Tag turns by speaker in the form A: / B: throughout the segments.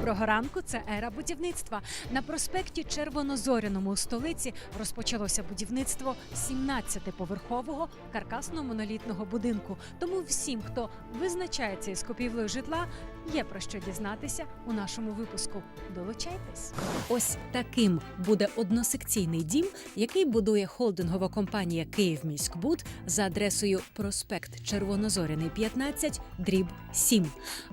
A: Доброго ранку. Це ера будівництва. На проспекті Червонозоряному у столиці розпочалося будівництво 17-поверхового каркасно-монолітного будинку. Тому всім, хто визначається із купівлею житла, є про що дізнатися у нашому випуску. Долучайтесь. Ось таким буде односекційний дім, який будує холдингова компанія «Київміськбуд» за адресою проспект Червонозоряний 15, дріб 7.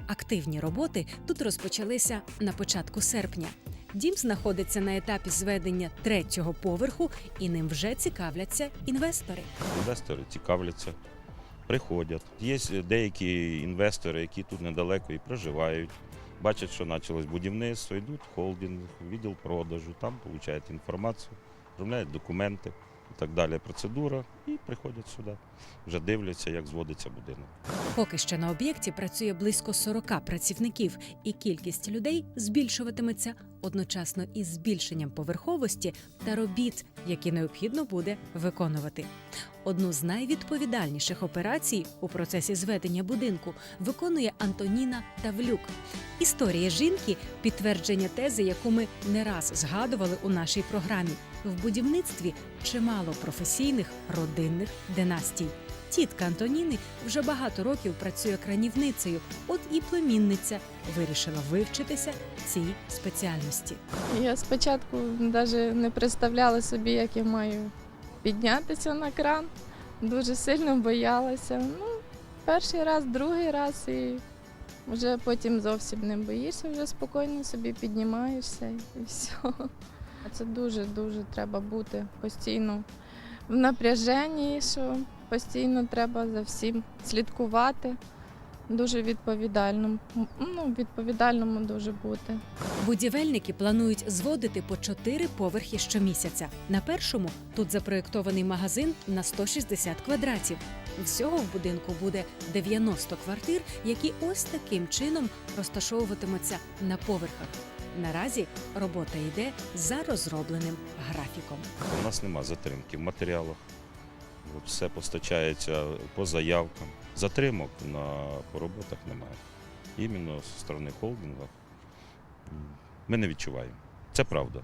A: Активні роботи тут розпочалися на початку серпня. Дім знаходиться на етапі зведення третього поверху, і ним вже цікавляться інвестори.
B: Інвестори цікавляться, приходять. Є деякі інвестори, які тут недалеко і проживають. Бачать, що почалось будівництво, йдуть холдинг, відділ продажу, там отримують інформацію, оформляють документи і так далі. Процедура і приходять сюди. Вже дивляться, як зводиться будинок.
A: Поки що на об'єкті працює близько 40 працівників, і кількість людей збільшуватиметься одночасно із збільшенням поверховості та робіт, які необхідно буде виконувати. Одну з найвідповідальніших операцій у процесі зведення будинку виконує Антоніна Тавлюк. Історія жінки підтвердження тези, яку ми не раз згадували у нашій програмі. В будівництві чимало професійних родинних династій. Тітка Антоніни вже багато років працює кранівницею, от і племінниця вирішила вивчитися цій спеціальності.
C: Я спочатку навіть не представляла собі, як я маю піднятися на кран. Дуже сильно боялася. Ну, перший раз, другий раз і вже потім зовсім не боїшся, вже спокійно собі піднімаєшся і все. Це дуже-дуже треба бути постійно в напряженні, що постійно треба за всім слідкувати. Дуже відповідальному, ну, відповідальному дуже бути.
A: Будівельники планують зводити по чотири поверхи щомісяця. На першому тут запроєктований магазин на 160 квадратів. Всього в будинку буде 90 квартир, які ось таким чином розташовуватимуться на поверхах. Наразі робота йде за розробленим графіком.
B: У нас нема затримки в матеріалах. Все постачається по заявкам. Затримок на, по роботах немає. Іменно зі сторони холдингу ми не відчуваємо. Це правда.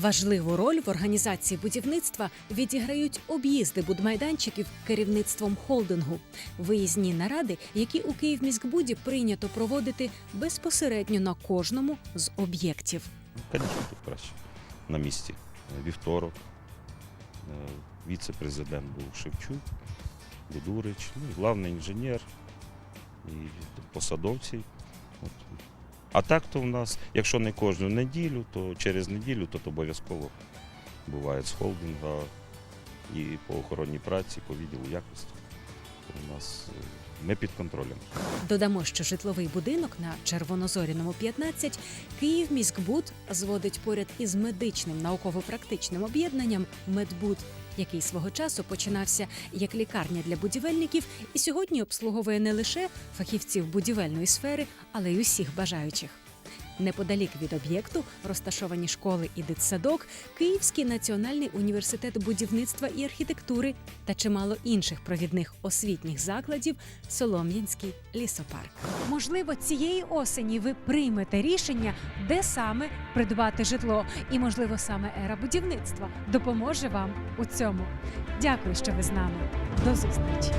A: Важливу роль в організації будівництва відіграють об'їзди будмайданчиків керівництвом холдингу, виїзні наради, які у Київміськбуді прийнято проводити безпосередньо на кожному з об'єктів.
B: Звісно, тут краще. На місці. Вівторок. е, Віце-президент був Шевчук, Будурич, ну, главний інженер і посадовці. От. А так то в нас, якщо не кожну неділю, то через неділю то обов'язково буває з холдинга і по охоронній праці, по відділу якості. У нас е, ми під контролем.
A: Додамо, що житловий будинок на Червонозоряному 15 Київміськбуд зводить поряд із медичним науково-практичним об'єднанням Медбуд, який свого часу починався як лікарня для будівельників і сьогодні обслуговує не лише фахівців будівельної сфери, але й усіх бажаючих. Неподалік від об'єкту розташовані школи і дитсадок, Київський національний університет будівництва і архітектури та чимало інших провідних освітніх закладів Солом'янський лісопарк. Можливо, цієї осені ви приймете рішення, де саме придбати житло, і можливо саме ера будівництва допоможе вам у цьому. Дякую, що ви з нами. До зустрічі!